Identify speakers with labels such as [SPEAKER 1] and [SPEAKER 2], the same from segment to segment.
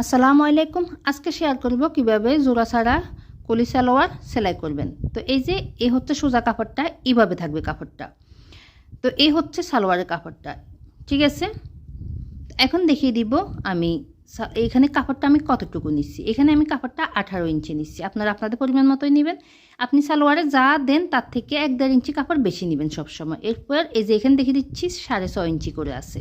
[SPEAKER 1] আসসালামু আলাইকুম। আজকে শেয়ার করব কীভাবে জোড়া ছাড়া কলি সালোয়ার সেলাই করবেন। তো এই যে, এই হচ্ছে সোজা কাপড়টা, এইভাবে থাকবে কাপড়টা। তো এই হচ্ছে সালোয়ারের কাপড়টা, ঠিক আছে? এখন দেখিয়ে দিব আমি এখানে কাপড়টা আমি কতটুকু নিচ্ছি। এখানে আমি কাপড়টা আঠারো ইঞ্চি নিচ্ছি। আপনারা আপনাদের পরিমাণ মতোই নেবেন। আপনি সালোয়ারে যা দেন, তার থেকে এক দেড় ইঞ্চি কাপড় বেশি নেবেন সবসময়। এরপর এই যে এখানে দেখিয়ে দিচ্ছি সাড়ে ছয় ইঞ্চি করে আছে।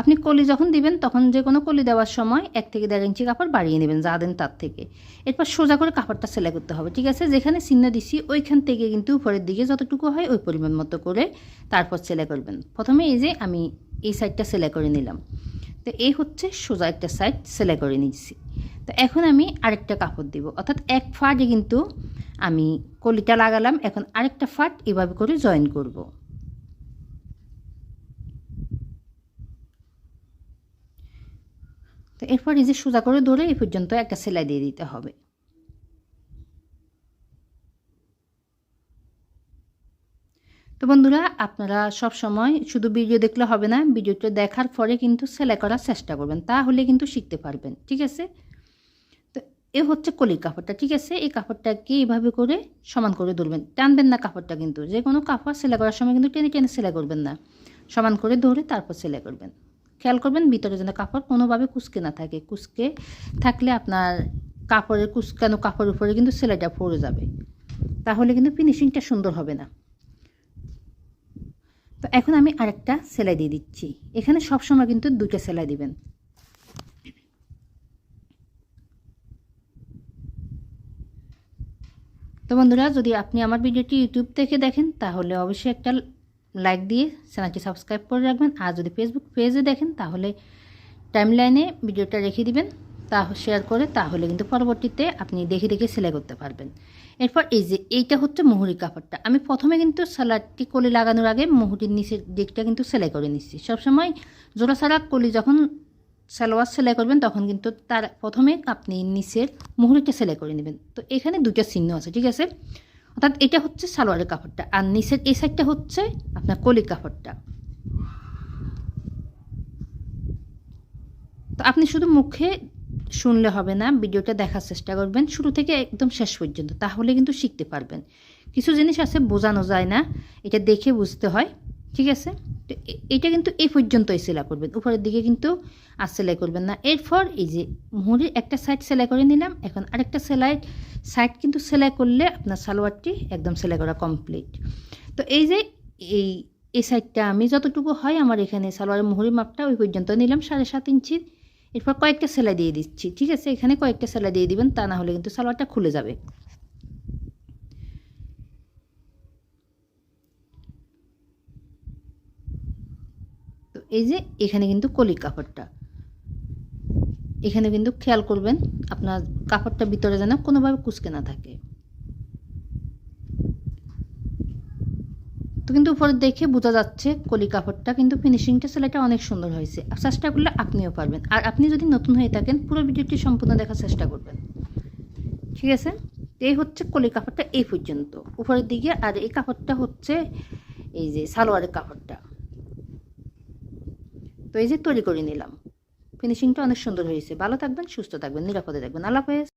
[SPEAKER 1] আপনি কলি যখন দিবেন, তখন যে কোনো কলি দেওয়ার সময় এক থেকে দেড় ইঞ্চি কাপড় বাড়িয়ে নেবেন যা দেন তার থেকে। এরপর সোজা করে কাপড়টা সেলাই করতে হবে, ঠিক আছে? যেখানে চিহ্ন দিছি, ওইখান থেকে কিন্তু উপরের দিকে যতটুকু হয় ওই পরিমাণ মতো করে তারপর সেলাই করবেন। প্রথমে এই যে আমি এই সাইডটা সেলাই করে নিলাম। তো এই হচ্ছে সোজা একটা সাইড সেলাই করে নিচ্ছি তো এখন আমি আরেকটা কাপড় দিব। অর্থাৎ এক ফাটে কিন্তু আমি কলিটা লাগালাম, এখন আরেকটা ফাট এভাবে করে জয়েন করব। তো এরপর এই যে সোজা করে ধরে এই পর্যন্ত একটা সেলাই দিয়ে দিতে হবে। তো বন্ধুরা, আপনারা সব সময় শুধু ভিডিও দেখলে হবে না, ভিডিওটা দেখার পরে কিন্তু সেলাই করার চেষ্টা করবেন, তাহলে কিন্তু শিখতে পারবেন, ঠিক আছে? তো এ হচ্ছে কলির কাপড়টা, ঠিক আছে? এই কাপড়টাকে এইভাবে করে সমান করে ধরবেন, টানবেন না কাপড়টা কিন্তু যে কোনো কাপড় সেলাই করার সময় কিন্তু টেনে টেনে সেলাই করবেন না, সমান করে ধরে তারপর সেলাই করবেন। খেয়াল করবেন ভিতরে যেন কাপড় কোনোভাবে কুচকে না থাকে। কুচকে থাকলে আপনার কাপড়ের কুচকানো কাপড়ের উপরে কিন্তু সেলাইটা পড়ে যাবে। তাহলে কিন্তু ফিনিশিংটা সুন্দর হবে না। তো এখন আমি আরেকটা সেলাই দিয়ে দিচ্ছি। এখানে সবসময় কিন্তু দুটো সেলাই দিবেন। তো বন্ধুরা, যদি আপনি আমার ভিডিওটি ইউটিউব থেকে দেখেন, তাহলে অবশ্যই একটা লাইক দিয়ে চ্যানেলটি সাবস্ক্রাইব করে রাখবেন। আর যদি ফেসবুক পেজে দেখেন, তাহলে টাইমলাইনে ভিডিওটা রেখে দিবেন। তা শেয়ার করে তাহলে কিন্তু পরবর্তীতে আপনি দেখে দেখে সেলাই করতে পারবেন। এরপর এই যে এইটা হচ্ছে মুহুরি কাপড়টা। আমি প্রথমে কিন্তু সালাডটি কলি লাগানোর আগে মুহুরির নিচের দিকটা কিন্তু সেলাই করে নিচ্ছি। সবসময় জোড়া ছাড়া কলি যখন সালোয়ার সেলাই করবেন, তখন কিন্তু তার প্রথমে আপনি নিচের মুহুরিটা সেলাই করে নেবেন। তো এখানে দুটো চিহ্ন আছে, ঠিক আছে? অর্থাৎ এটা হচ্ছে সালোয়ারের কাপড়টা। আর নিচের এই সাইডটা হচ্ছে আপনার কলি কাপড়টা। তো আপনি শুধু মুখে শুনলে হবে না, ভিডিওটা দেখার চেষ্টা করবেন, শুরু থেকে একদম শেষ পর্যন্ত, তাহলে কিন্তু শিখতে পারবেন। কিছু জিনিস আছে, বোঝানো যায় না, এটা দেখে বুঝতে হয়, ঠিক আছে? এটা কিন্তু এই পর্যন্তই সেলাই করবেন। উপরের দিকে কিন্তু আর সেলাই করবেন না। এরপর এই যে মুহুরির একটা সাইড সেলাই করে নিলাম। এখন আরেকটা সেলাই সাইড কিন্তু সেলাই করলে আপনার সালোয়ারটি একদম সেলাই করা কমপ্লিট তো এই যে এই এই সাইডটা আমি যতটুকু হয় আমার এখানে সালোয়ারের মুহুরি মাপটা ওই পর্যন্ত নিলাম, সাড়ে সাত ইঞ্চির। এরপর কয়েকটা সেলাই দিয়ে দিচ্ছি, ঠিক আছে? এখানে কয়েকটা সেলাই দিয়ে দিবেন, তা না হলে কিন্তু সালোয়ারটা খুলে যাবে। এই যে এখানে কিন্তু কলি কাপড়টা। এখানে কিন্তু খেয়াল করবেন, আপনার কাপড়টা ভিতরে যেন কোনোভাবে কুচকে না থাকে। তো কিন্তু উপরে দেখে বোঝা যাচ্ছে কলি কাপড়টা কিন্তু ফিনিশিংটা সেলাইটা অনেক সুন্দর হয়েছে। চেষ্টা করলে আপনিও পারবেন। আর আপনি যদি নতুন হয়ে থাকেন, পুরো ভিডিওটি সম্পূর্ণ দেখার চেষ্টা করবেন। ঠিক আছে? এই হচ্ছে কলি কাপড়টা এই পর্যন্ত। উপরের দিকে আর এই কাপড়টা হচ্ছে এই যে সালোয়ারের কাপড়টা। তো এই যে তৈরি করে নিলাম। ফিনিশিংটা অনেক সুন্দর হয়েছে। ভালো থাকবেন, সুস্থ থাকবেন, নিরাপদে থাকবেন। আল্লাহ হাফেজ।